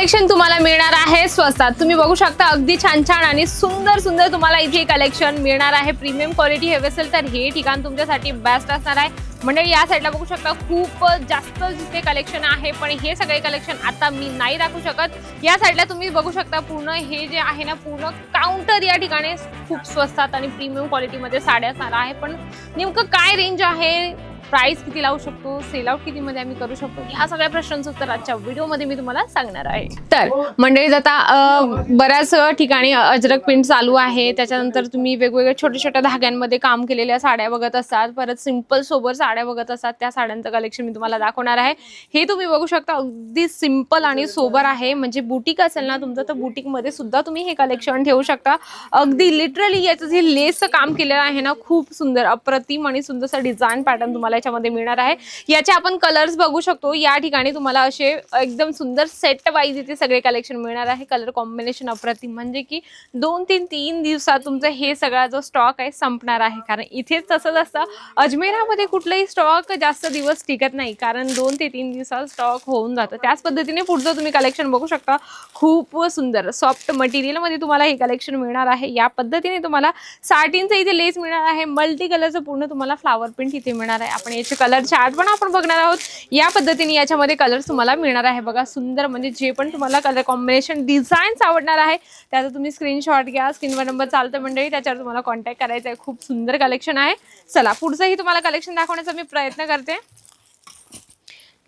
Collection तुम्हाला मिळणार आहे स्वस्तात. तुम्ही बघू शकता अगदी छान छान आणि सुंदर सुंदर तुम्हाला इथे कलेक्शन मिळणार आहे. प्रीमियम क्वालिटी हवी असेल तर हे ठिकाण तुमच्यासाठी बेस्ट असणार आहे. म्हणजे या साईडला बघू शकता खूप जास्त जिथे कलेक्शन आहे पण हे सगळे कलेक्शन आता मी नाही दाखवू शकत. या साईडला तुम्ही बघू शकता पूर्ण हे जे आहे ना पूर्ण काउंटर या ठिकाणी खूप स्वस्तात आणि प्रीमियम क्वालिटीमध्ये साड्या असणार आहे. पण नेमकं काय रेंज आहे? प्राइस किती लावू शकतो सेल आउट किती मध्ये आम्ही करू शकतो या सगळ्या प्रश्नांचं उत्तर आजच्या व्हिडिओमध्ये मी तुम्हाला सांगणार आहे. तर मंडळी आता बऱ्याच ठिकाणी अजरक प्रिंट चालू आहे. त्याच्यानंतर तुम्ही वेगवेगळ्या छोट्या छोट्या धाग्यांमध्ये काम केलेल्या साड्या बघत असतात. परत सिंपल सोबर साड्या बघत असतात. त्या साड्यांचं कलेक्शन मी तुम्हाला दाखवणार आहे. हे तुम्ही बघू शकता अगदी सिंपल आणि सोबर आहे. म्हणजे बुटीक असेल ना तुमचं तर बुटीकमध्ये सुद्धा तुम्ही हे कलेक्शन ठेवू शकता. अगदी लिटरली याचं जे लेसचं काम केलेलं आहे ना खूप सुंदर अप्रतिम आणि सुंदरसा डिझाईन पॅटर्न तुम्हाला याच्यामध्ये मिळणार आहे. याचे आपण कलर्स बघू शकतो. या ठिकाणी तुम्हाला असे एकदम सुंदर सेट वाईज इथे सगळे कलेक्शन मिळणार आहे. कलर कॉम्बिनेशन अप्रतिम. म्हणजे की दोन तीन तीन दिवसात तुमचं हे सगळा जो स्टॉक आहे संपणार आहे. कारण इथेच तसंच असतं अजमेरामध्ये कुठलंही स्टॉक जास्त दिवस टिकत नाही. कारण दोन ते तीन दिवसात स्टॉक होऊन जातं. त्याच पद्धतीने पुढचं तुम्ही कलेक्शन बघू शकता. खूप सुंदर सॉफ्ट मटेरियलमध्ये तुम्हाला हे कलेक्शन मिळणार आहे. या पद्धतीने तुम्हाला साठींचं इथे लेस मिळणार आहे. मल्टी कलरचं पूर्ण तुम्हाला फ्लावर प्रिंट इथे मिळणार आहे. आपण याचे कलर चार्ट पण आपण बघणार आहोत. या पद्धतीने याच्यामध्ये कलर तुम्हाला मिळणार आहे. बघा सुंदर म्हणजे जे पण तुम्हाला कलर कॉम्बिनेशन डिझाईन्स आवडणार आहे त्याचा तुम्ही स्क्रीनशॉट घ्या. स्क्रीनवर नंबर चालतं मंडळी त्याच्यावर तुम्हाला कॉन्टॅक्ट करायचा आहे. खूप सुंदर कलेक्शन आहे. चला पुढचंही तुम्हाला कलेक्शन दाखवण्याचा मी प्रयत्न करते.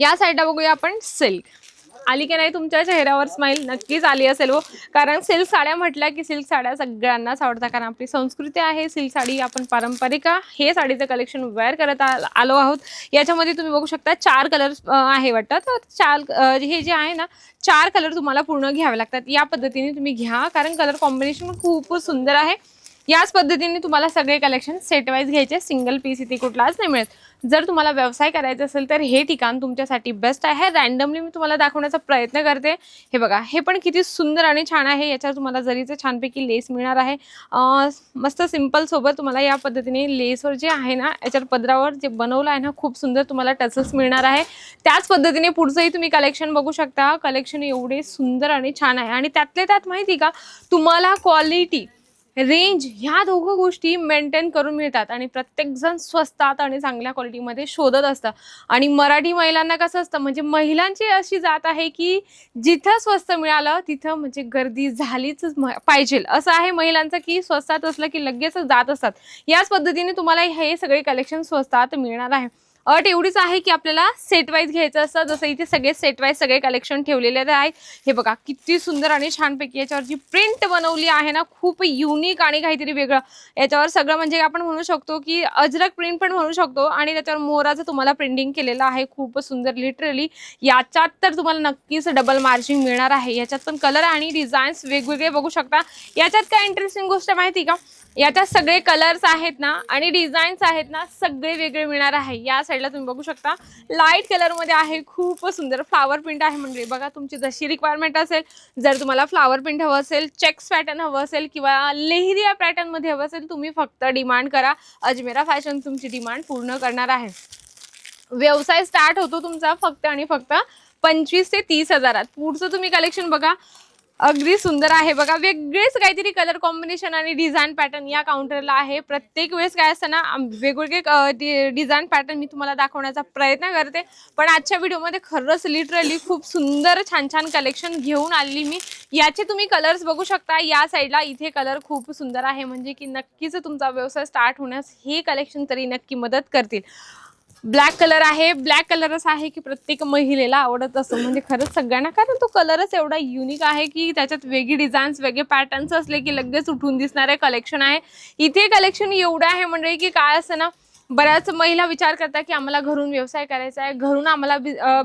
या साईडला बघूया आपण सिल्क आली की नाही तुमच्या चेहऱ्यावर स्माईल नक्कीच आली असेल हो. कारण सिल्क साड्या म्हटल्या की सिल्क साड्या सगळ्यांनाच आवडतात. कारण आपली संस्कृती आहे सिल्क साडी आपण पारंपरिक हे साडीचं कलेक्शन वेअर करत आलो आहोत. याच्यामध्ये तुम्ही बघू शकता चार कलर्स आहे वाटतं. तर चार हे जे आहे ना चार कलर तुम्हाला पूर्ण घ्यावे लागतात. या पद्धतीने तुम्ही घ्या. कारण कलर कॉम्बिनेशन खूप सुंदर आहे. याच पद्धतीने तुम्हाला सगळे कलेक्शन सेटवाईज घ्यायचे. सिंगल पीस इथे कुठलाच नाही मिळत. जर तुम्हाला व्यवसाय करायचा असेल तर हे ठिकाण तुमच्यासाठी बेस्ट आहे. रॅन्डमली मी तुम्हाला दाखवण्याचा प्रयत्न करते. हे बघा हे पण किती सुंदर आणि छान आहे. याच्यावर तुम्हाला जरीचं छानपैकी लेस मिळणार आहे. मस्त सिंपल सोबत तुम्हाला या पद्धतीने लेसवर जे आहे ना याच्यावर पदरावर जे बनवलं आहे ना खूप सुंदर तुम्हाला टचस मिळणार आहे. त्याच पद्धतीने पुढचंही तुम्ही कलेक्शन बघू शकता. कलेक्शन एवढे सुंदर आणि छान आहे. आणि त्यातले त्यात माहिती का? तुम्हाला क्वालिटी रेंज ह्या दोघं गोष्टी मेंटेन करून मिळतात आणि प्रत्येकजण स्वस्तात आणि चांगल्या क्वालिटीमध्ये शोधत असतं आणि मराठी महिलांना कसं असतं म्हणजे महिलांची अशी जात आहे की जिथं स्वस्त मिळालं तिथं म्हणजे गर्दी झालीच म- पाहिजे. असं आहे महिलांचं की स्वस्तात असलं की लगेच जात असतात. याच पद्धतीने तुम्हाला हे सगळे कलेक्शन स्वस्तात मिळणार आहे. अट एवढीच आहे की आपल्याला सेट वाईज घ्यायचं असतं. जसं इथे सगळे सेट वाईज सगळे कलेक्शन ठेवलेले आहेत हे बघा किती सुंदर आणि छानपैकी याच्यावर जी प्रिंट बनवली आहे ना खूप युनिक आणि काहीतरी वेगळं. याच्यावर सगळं म्हणजे आपण म्हणू शकतो की अजरक प्रिंट पण म्हणू शकतो आणि त्याच्यावर मोराचं तुम्हाला प्रिंटिंग केलेलं आहे. खूप सुंदर लिटरली याच्यात तर तुम्हाला नक्कीच डबल मार्जिंग मिळणार आहे. याच्यात पण कलर आणि डिझाईन्स वेगवेगळे बघू शकता. याच्यात काय इंटरेस्टिंग गोष्ट माहिती का? याच्यात सगळे कलर्स आहेत ना आणि डिझाईन्स आहेत ना सगळे वेगळे मिळणार आहे. या साईडला तुम्ही बघू शकता. लाइट कलरमध्ये आहे खूप सुंदर फ्लावर प्रिंट आहे म्हणजे बघा तुमची जशी रिक्वायरमेंट असेल जर तुम्हाला फ्लावर प्रिंट हवं असेल चेक्स पॅटर्न हवं असेल किंवा लेहरिया पॅटर्नमध्ये हवं असेल तुम्ही फक्त डिमांड करा. अजमेरा फॅशन तुमची डिमांड पूर्ण करणार आहे. व्यवसाय स्टार्ट होतो तुमचा फक्त आणि फक्त पंचवीस ते तीस हजारात. पुढचं तुम्ही कलेक्शन बघा. अगदी सुंदर आहे. बघा वेगळेच काहीतरी कलर कॉम्बिनेशन आणि डिझाईन पॅटर्न या काउंटरला आहे. प्रत्येक वेळेस काय असताना वेगवेगळे डिझाईन पॅटर्न मी तुम्हाला दाखवण्याचा प्रयत्न करते. पण आजच्या व्हिडिओमध्ये खरंच लिटरली खूप सुंदर छान छान कलेक्शन घेऊन आलेली मी. याचे तुम्ही कलर्स बघू शकता. या साईडला इथे कलर खूप सुंदर आहे. म्हणजे की नक्कीच तुमचा व्यवसाय स्टार्ट होण्यास हे कलेक्शन तरी नक्की मदत करतील. ब्लॅक कलर आहे. ब्लॅक कलर असा आहे की प्रत्येक महिलेला आवडत असतो म्हणजे खरंच सगळ्यांना कारण तो कलरच एवढा युनिक आहे की त्याच्यात वेगळी डिझाईन्स वेगळे पॅटर्न्स असले की लगेच उठून दिसणारे कलेक्शन आहे. इथे कलेक्शन एवढं आहे म्हणजे की काय असं ना बऱ्याच महिला विचार करतात की आम्हाला घरून व्यवसाय करायचा आहे घरून आम्हाला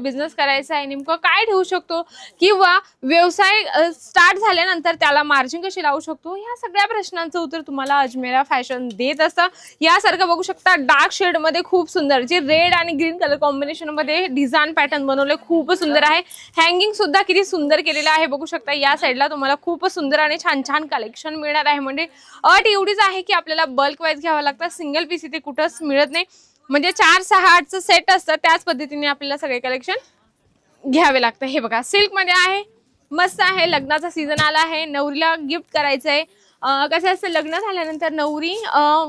बिझनेस करायचा आहे नेमकं काय ठेवू शकतो? किंवा व्यवसाय स्टार्ट झाल्यानंतर त्याला मार्जिन कशी लावू शकतो? ह्या सगळ्या प्रश्नांचं उत्तर तुम्हाला अजमेरा फॅशन देत असतं. यासारखं बघू शकता डार्क शेडमध्ये खूप सुंदर जे रेड आणि ग्रीन कलर कॉम्बिनेशनमध्ये डिझाईन पॅटर्न बनवले खूप सुंदर आहे. हँगिंग सुद्धा किती सुंदर केलेलं आहे बघू शकता या साईडला तुम्हाला खूप सुंदर आणि छान छान कलेक्शन मिळणार आहे. म्हणजे अट एवढीच आहे की आपल्याला बल्क वाईज घ्यावं लागतं सिंगल पीस इथे कुठंच मिळत मिळत नाही. म्हणजे चार सहा आठचं सेट असतं त्याच पद्धतीने आपल्याला सगळे कलेक्शन घ्यावे लागतं हे बघा सिल्कमध्ये आहे. मस्त आहे. लग्नाचा सीझन आला आहे. नवरीला गिफ्ट करायचं आहे कसं असतं लग्न झाल्यानंतर नवरी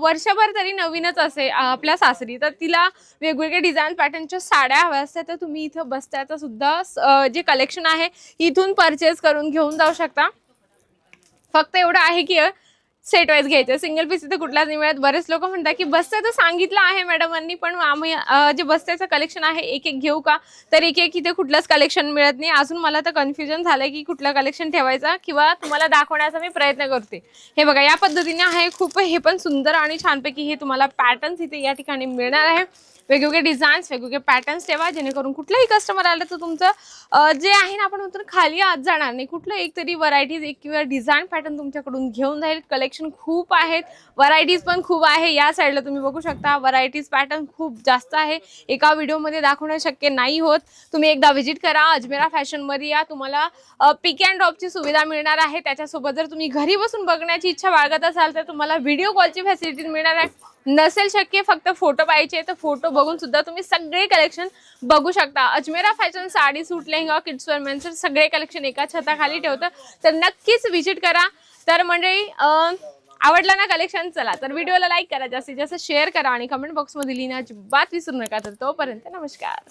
वर्षभर तरी नवीनच असे आपल्या सासरी. तर तिला वेगवेगळे डिझाईन पॅटर्नच्या साड्या हव्या असतात. तर तुम्ही इथं बसत्याचं सुद्धा जे कलेक्शन आहे इथून परचेस करून घेऊन जाऊ शकता. फक्त एवढं आहे की सेट वाईज घ्यायचं. सिंगल पीस इथे कुठलाच नाही मिळत. बरेच लोक म्हणतात की बस्त्याचं सांगितलं आहे मॅडमांनी पण आम्ही जे बस्त्याचं कलेक्शन आहे एक एक घेऊ का? तर एक एक इथे कुठलंच कलेक्शन मिळत नाही. अजून मला तर कन्फ्युजन झालंय की कुठलं कलेक्शन ठेवायचा किंवा तुम्हाला दाखवण्याचा मी प्रयत्न करते. हे बघा या पद्धतीने आहे खूप हे पण सुंदर आणि छानपैकी हे तुम्हाला पॅटर्न्स इथे या ठिकाणी मिळणार आहे. वेगवेगळे डिझाईन्स वेगवेगळे पॅटर्न्स ठेवा जेणेकरून कुठलंही कस्टमर आलं तर तुमचं जे आहे ना आपण म्हणतो खाली आत जाणार नाही. कुठलं एक तरी व्हरायटीज एक किंवा डिझाईन पॅटर्न तुमच्याकडून घेऊन जाईल. कलेक्शन खूप आहेत. व्हरायटीज पण खूप आहे. या साईडला तुम्ही बघू शकता. व्हरायटीज पॅटर्न खूप जास्त आहे. एका व्हिडिओमध्ये दाखवणं शक्य नाही होत. तुम्ही एकदा व्हिजिट करा. अजमेरा फॅशनमध्ये या. तुम्हाला पिक अँड ड्रॉपची सुविधा मिळणार आहे. त्याच्यासोबत जर तुम्ही घरी बसून बघण्याची इच्छा बाळगत असाल तर तुम्हाला व्हिडिओ कॉलची फॅसिलिटी मिळणार आहे. नसेल शक्य फक्त फोटो पाहिजे तर फोटो बघून सुद्धा तुम्ही सगळे कलेक्शन बघू शकता. अजमेरा फॅशन साडी सूट लेहंगा किड्सवर वेअर मेन्सर सगळे कलेक्शन एका छताखाली ठेवतं. तर नक्कीच व्हिजिट करा. तर मंडळी आवडला ना कलेक्शन चला. तर व्हिडिओला लाईक करा. जास्तीत जास्त शेअर करा आणि कमेंट बॉक्समध्ये लिहिणं अजिबात विसरू नका. तर तोपर्यंत नमस्कार.